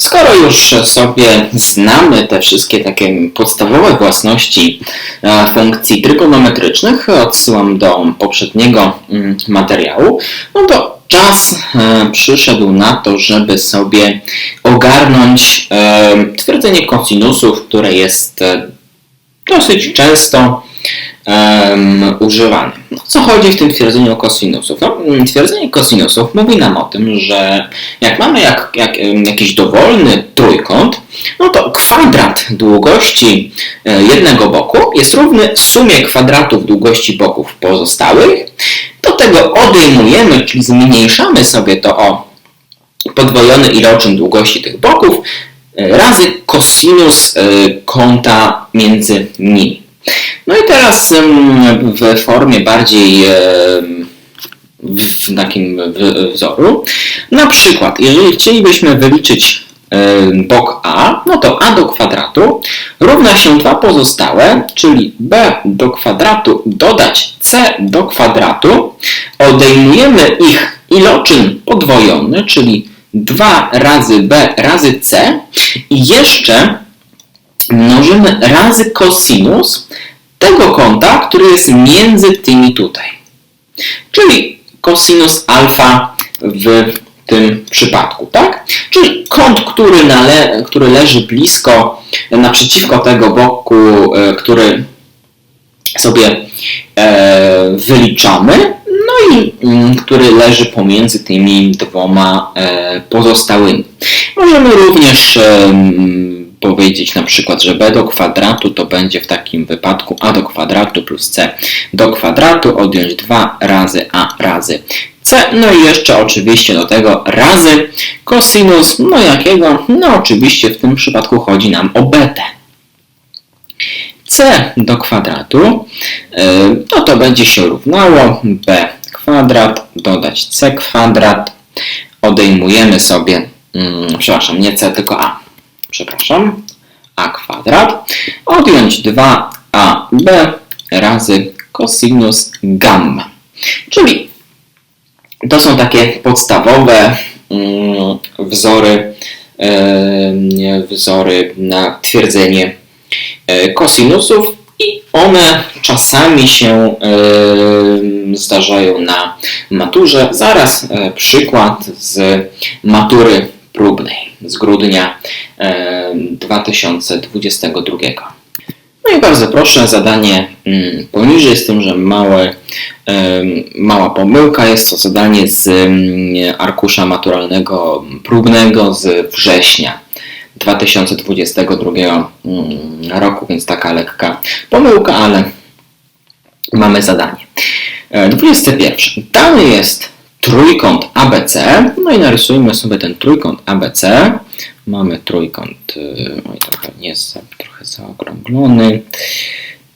Skoro już sobie znamy te wszystkie takie podstawowe własności e, funkcji trygonometrycznych, odsyłam do poprzedniego mm, materiału, no to czas e, przyszedł na to, żeby sobie ogarnąć e, twierdzenie kosinusów, które jest dosyć często um, używany. No, co chodzi w tym twierdzeniu kosinusów? No, mm, twierdzenie kosinusów mówi nam o tym, że jak mamy jak, jak, jakiś dowolny trójkąt, no to kwadrat długości e, jednego boku jest równy sumie kwadratów długości boków pozostałych. Do tego odejmujemy, czyli zmniejszamy sobie to o podwojony iloczyn długości tych boków e, razy kosinus e, kąta między nimi. No i teraz w formie bardziej w takim wzoru. Na przykład, jeżeli chcielibyśmy wyliczyć bok a, no to a do kwadratu równa się dwa pozostałe, czyli b do kwadratu dodać c do kwadratu. Odejmujemy ich iloczyn podwojony, czyli 2 razy b razy c i jeszcze mnożymy razy kosinus tego kąta, który jest między tymi tutaj. Czyli kosinus alfa w tym przypadku, tak? Czyli kąt, który, nale, który leży blisko, naprzeciwko tego boku, e, który sobie e, wyliczamy, no i mm, który leży pomiędzy tymi dwoma e, pozostałymi. Możemy również em, powiedzieć na przykład, że b do kwadratu to będzie w takim wypadku a do kwadratu plus c do kwadratu odjąć 2 razy a razy c. No i jeszcze oczywiście do tego razy kosinus, no jakiego? No oczywiście w tym przypadku chodzi nam o betę c do kwadratu, y, no to będzie się równało b kwadrat dodać c kwadrat. Odejmujemy sobie, mm, przepraszam, nie c, tylko a. Przepraszam, a kwadrat. Odjąć 2ab razy cosinus gamma. Czyli to są takie podstawowe mm, wzory, wzory na twierdzenie e, kosinusów i one czasami się zdarzają na maturze. Zaraz e, przykład z matury próbnej z grudnia e, 2022. No i bardzo proszę, zadanie mm, poniżej, z tym, że małe, mała pomyłka. Jest to zadanie z mm, arkusza maturalnego próbnego z września 2022 mm, roku, więc taka lekka pomyłka, ale mamy zadanie. E, 21. Dany jest trójkąt ABC, no i narysujmy sobie ten trójkąt ABC. Mamy trójkąt, y, oj pewnie jest trochę zaokrąglony.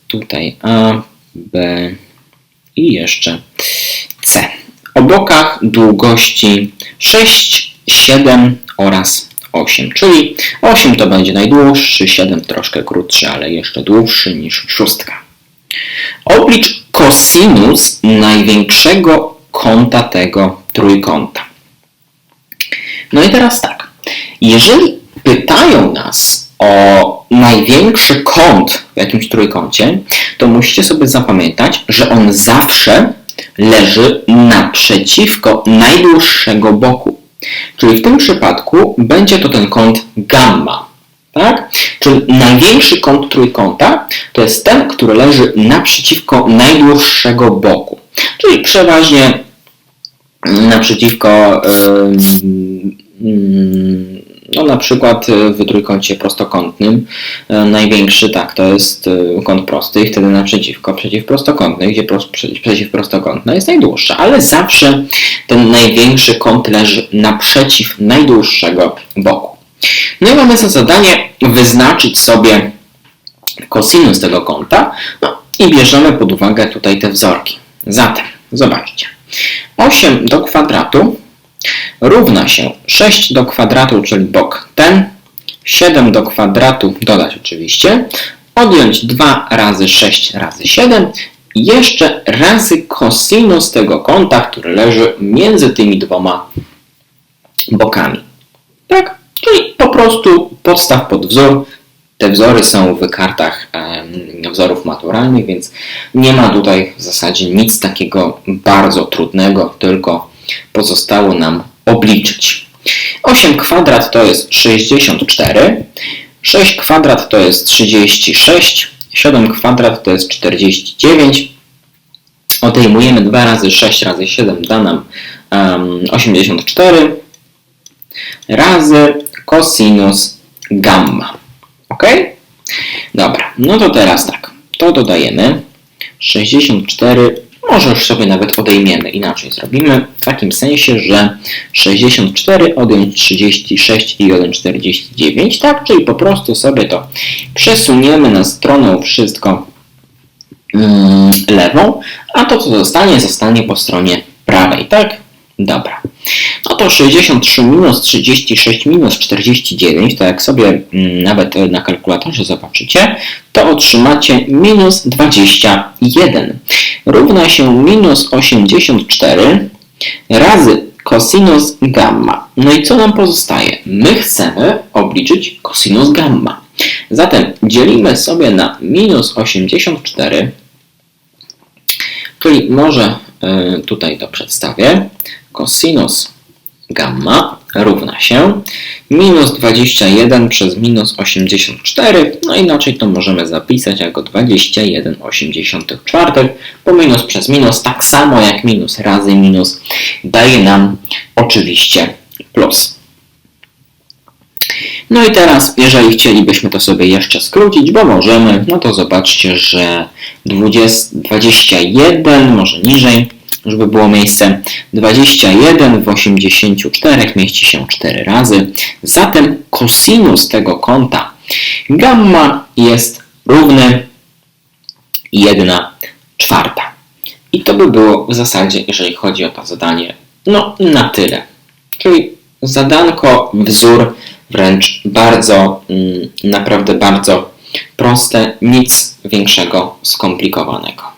Tutaj A, B i jeszcze C. O bokach długości 6, 7 oraz 8, czyli 8 to będzie najdłuższy, 7 troszkę krótszy, ale jeszcze dłuższy niż szóstka. Oblicz kosinus największego kąta tego trójkąta. No i teraz tak. Jeżeli pytają nas o największy kąt w jakimś trójkącie, to musicie sobie zapamiętać, że on zawsze leży naprzeciwko najdłuższego boku. Czyli w tym przypadku będzie to ten kąt gamma. Tak? Czyli największy kąt trójkąta to jest ten, który leży naprzeciwko najdłuższego boku. Czyli przeważnie naprzeciwko ym, ym, no na przykład w trójkącie prostokątnym e, największy tak to jest e, kąt prosty i wtedy naprzeciwko przeciwprostokątny, gdzie pros- przeciw- przeciwprostokątna jest najdłuższa, ale zawsze ten największy kąt leży naprzeciw najdłuższego boku. No i mamy za zadanie wyznaczyć sobie kosinus tego kąta no i bierzemy pod uwagę tutaj te wzorki. Zatem, zobaczcie. 8 do kwadratu równa się 6 do kwadratu, czyli bok ten, 7 do kwadratu, dodać oczywiście, odjąć 2 razy 6 razy 7 i jeszcze razy kosinus tego kąta, który leży między tymi dwoma bokami. Tak? Czyli po prostu podstaw pod wzór. Te wzory są w kartach wzorów maturalnych, więc nie ma tutaj w zasadzie nic takiego bardzo trudnego, tylko pozostało nam obliczyć. 8 kwadrat to jest 64, 6 kwadrat to jest 36, 7 kwadrat to jest 49. Odejmujemy 2 razy 6 razy 7 da nam em, 84 razy cosinus gamma. Ok? Dobra, no to teraz tak. To dodajemy 64, może już sobie nawet odejmiemy, inaczej zrobimy, w takim sensie, że 64 odjąć 36 i odjąć 49, tak? Czyli po prostu sobie to przesuniemy na stronę wszystko mm, lewą, a to co zostanie, zostanie po stronie prawej, tak? Dobra. No to 63 minus 36 minus 49, to jak sobie mm, nawet na kalkulatorze zobaczycie, to otrzymacie minus 21. Równa się minus 84 razy cosinus gamma. No i co nam pozostaje? My chcemy obliczyć cosinus gamma. Zatem dzielimy sobie na minus 84, czyli może y, tutaj to przedstawię. Cosinus gamma równa się minus 21 przez minus 84, no inaczej to możemy zapisać jako 21,84, bo minus przez minus tak samo jak minus razy minus daje nam oczywiście plus. No i teraz, jeżeli chcielibyśmy to sobie jeszcze skrócić, bo możemy, no to zobaczcie, że 20, 21, może niżej, żeby było miejsce, 21 w 84 mieści się 4 razy. Zatem kosinus tego kąta gamma jest równy 1 czwarta. I to by było w zasadzie, jeżeli chodzi o to zadanie, no na tyle. Czyli zadanko, wzór, wręcz bardzo, mm, naprawdę bardzo proste, nic większego skomplikowanego.